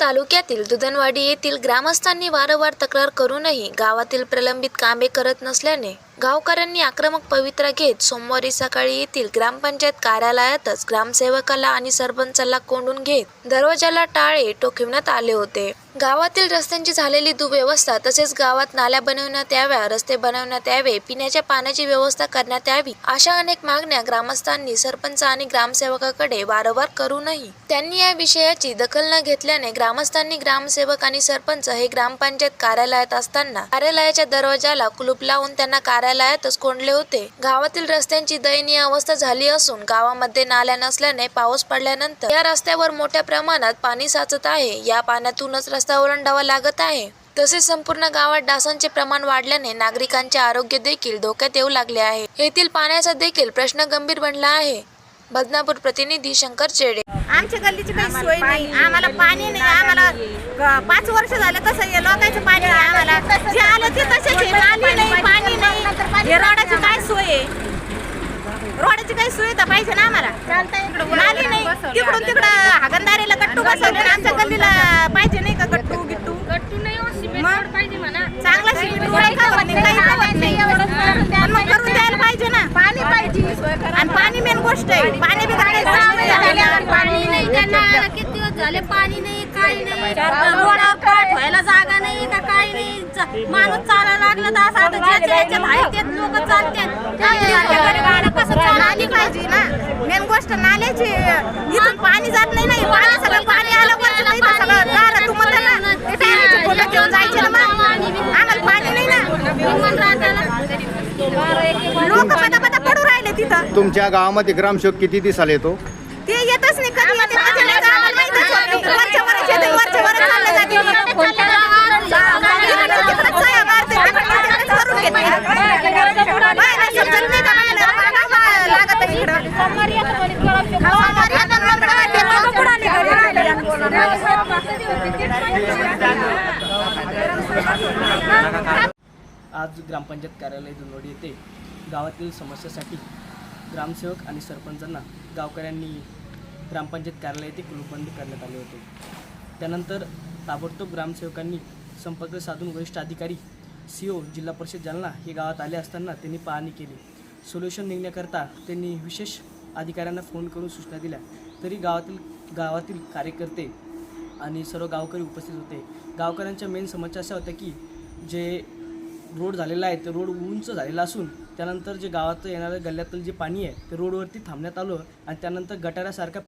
तालुक्यातील दुधनवाडी येथील ग्रामस्थांनी वारंवार तक्रार करूनही गावातील प्रलंबित कामे करत नसल्याने गावकऱ्यांनी आक्रमक पवित्रा घेत सोमवारी सकाळी येथील ग्रामपंचायत कार्यालयातच ग्रामसेवकाला आणि सरपंचाला कोंडून घेत दरवाजाला टाळे टोकविण्यात आले होते. गावातील रस्त्यांची झालेली दुव्यवस्था तसेच गावात नाल्या बनवण्यात याव्या रस्ते बनवण्यात यावे पिण्याच्या पाण्याची व्यवस्था करण्यात यावी अशा अनेक मागण्या ग्रामस्थांनी सरपंच आणि ग्रामसेवकाकडे वारंवार करूनही त्यांनी या विषयाची दखल न घेतल्याने ग्रामस्थांनी ग्रामसेवक आणि सरपंच हे ग्रामपंचायत कार्यालयात असताना कार्यालयाच्या दरवाजाला कुलूप लावून त्यांना कार्यालय कार्यालयातच कोंडले होते. गावातील रस्त्यांची दयनीय अवस्था झाली असून गावामध्ये नाल्या नसल्याने पाऊस पडल्यानंतर या रस्त्यावर मोठ्या प्रमाणात पाणी साचत आहे. या पाण्यातूनच रस्ता ओलांडावा लागत आहे. तसेच संपूर्ण गावात डासांचे प्रमाण वाढल्याने नागरिकांचे आरोग्य देखील धोक्यात येऊ लागले आहे. येथील पाण्याचा देखील प्रश्न गंभीर बनला आहे. बदनापूर प्रतिनिधी शंकर चेडे. आमच्या गल्लीची काही सोय नाही. आम्हाला पाणी नाही. आम्हाला पाच वर्ष झालं कसं आहे लोकांचं पाणी आहे आम्हाला. जे आलं ते तसेच आहे. नाली नाही पाणी नाही. हे रोडाची काय सोय आहे? रोडाची काही सुविधा पाहिजे ना आम्हाला. नाली नाही. तिकडून तिकडं हागंदारीला गट्टू बसवले आमच्या गल्लीला पाहिजे नाही का गट्टू गिट्टू गट्टू नाही हो, सिमेंट मग? रोड पाहिजे म्हणा चांगला सिमेंट रोड खावत नाही काही खावत नाही पण मग करून द्यायला पाहिजे ना पाणी पाहिजे आणि पाणी मेन गोष्ट आहे. पाणी बी पाणी नाही त्यांना किती दिवस झाले पाणी नाही काही नाही. रोडावर ठेवायला जागा नाही का काही नाही. माणूस चालायला लागला तर असं आता ज्याच्या आहे तेच लोक चालते कसं पाहिजे? ना? मेन गोष्ट नाल्याची इथून पाणी जात नाही नाही पाणी सगळं पाणी आलं वरचं तर इथं सगळं दारात उमटलं ना ते टायराचे फोटो घेऊन जायचे ना मग आम्हाला पाणी नाही ना विमान राहताना लोक पटा पटा पडू राहिले तिथं तुमच्या गावामध्ये ग्रामसेवक किती दिसाला येतो ते येतच नाही कधी येते कधी नाही तर आम्हाला माहीतच होत नाही. वरच्या वरच येते वरच्या वरच चाललं जाते तिकडं तिकडं सह्या मारते, तिकडं तिकडंच करून घेते. बाहेर समजत नाही का आम्हाला? आम्हाला लागत आहे इकडं. सोमवारी येतात मग काय ते लोकं पुढं निघाले. आज ग्रामपंचायत कार्यालय दुनवडी येथे गावातील समस्यासाठी ग्रामसेवक आणि सरपंचांना गावकऱ्यांनी ग्रामपंचायत कार्यालय येथे करण्यात आले होते. त्यानंतर ताबडतोब ग्रामसेवकांनी संपर्क साधून वरिष्ठ अधिकारी सी ओ जिल्हा परिषद जालना हे गावात आले असताना त्यांनी पाहणी केली. सोल्युशन निघण्याकरता त्यांनी विशेष अधिकाऱ्यांना फोन करून सूचना दिल्या. तरी गावातील गावातील कार्यकर्ते आणि सर्व गावकरी उपस्थित होते. गावकऱ्यांच्या मेन समस्या अशा होत्या की जे रोड झालेला आहे ते रोड उंच झालेला असून त्यानंतर जे गावात येणाऱ्या गल्ल्यातलं जे पाणी आहे ते रोडवरती थांबण्यात आलं आणि त्यानंतर गटारासारख्या